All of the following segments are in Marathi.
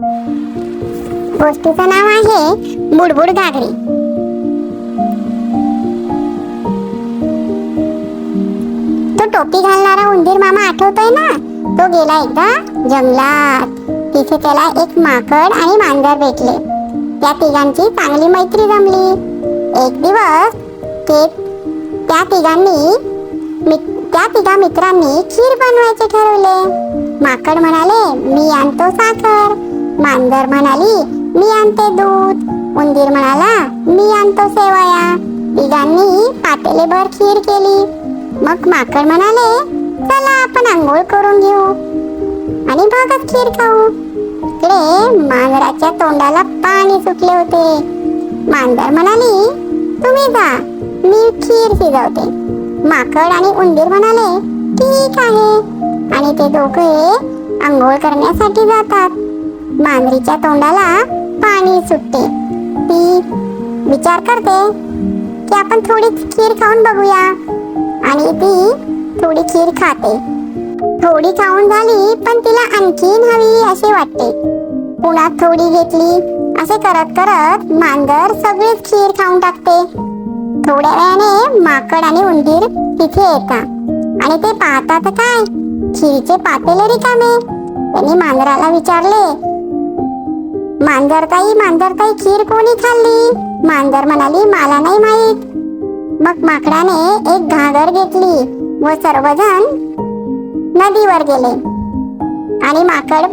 गोष्टीचं नाव आहे बुडबुड घागरी तो टोपी घालणारा उंदीर मामा आठवतोय ना? तो गेला एकदा जंगलात. तिथे त्याला एक माकड आणि मांजर भेटले. त्या तिघांची चांगली मैत्री जमली. एक दिवस ते त्या तिघांनी त्या तिघा मित्रांनी खीर बनवायचे ठरवले. माकड म्हणाले मी आणतो साखर. मांजर म्हणाली मी आणते दूध. उंदीर म्हणाला मी आणतो सेवाया तिघांनी पातेलेभर खीर केली. मग माकड म्हणाले चला आपण आंघोळ करून घेऊ. आणि भागात खीर खाऊ. इकडे मांजराच्या तोंडाला पाणी सुटले होते. मांजर म्हणाली तुम्ही जा मी खीर शिजवते. माकड आणि उंदीर म्हणाले ठीक आहे. आणि ते दोघे आंघोळ करण्यासाठी जातात. मांजरीच्या तोंडाला पाणी सुटते. ती विचार करते की आपण थोडी खीर खाऊन बघूया. आणि ती थोडी खीर खाते. थोडी खाऊन झाली पण तिला आणखीन हवी असे वाटते. पुन्हा थोडी घेतली असे करत करत मांजर सगळीच खीर खाऊन टाकते. थोड्या वेळाने माकड आणि उंदीर तिथे येतात. आणि ते पाहतात काय? खीरचे पातेले रिकामे. त्यांनी मांजराला विचारले मांजरताई मांजरताई खीर कोणी खाल्ली? मांजर म्हणाली मला नाही माहीत. मग माकडाने एक घागर घेतली व सर्वजण नदीवर गेले. आणि माकड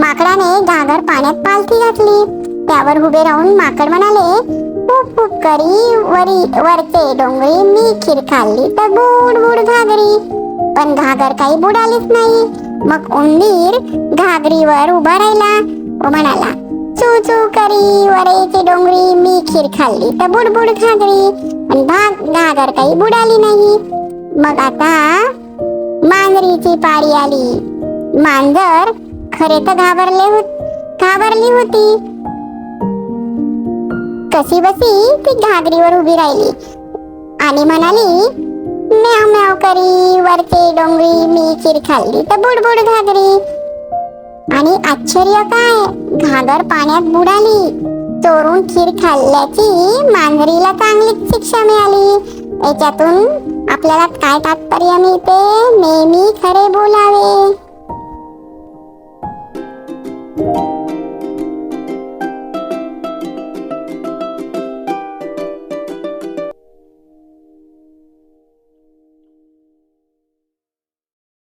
माकडाने घागर पाण्यात पालथी घातली. त्यावर उभे राहून माकड म्हणाले खूप खूप करी वरी वरचे डोंगरी मी खीर खाल्ली तर बुड बुड घागरी. पण घागर काही बुडालीच नाही. मग उंदीर घागरीवर उभा राहिला व म्हणाला चू चू करी वरेची डोंगरी मी खीर खाल्ली तर बुडबुड घागरी. पण भाग घागर काही बुडाली नाही. मग आता मांजरीची पाळी आली. मांजर खरे तर घाबरले होत घाबरली होती. कशी बसी ती घागरीवर उभी राहिली. आणि म्हणाली म्याव म्याव करी वरचे डोंगरी मी खीर खाल्ली तर बुडबुड घागरी. आणि आश्चर्य काय? घागर पाण्यात बुडाली. चोरून खीर खाल्ल्याची मांजरीला चांगलीच शिक्षा मिळाली. याच्यातून आपल्याला काय तात्पर्य मिळते? नेहमी खरे बोलावे.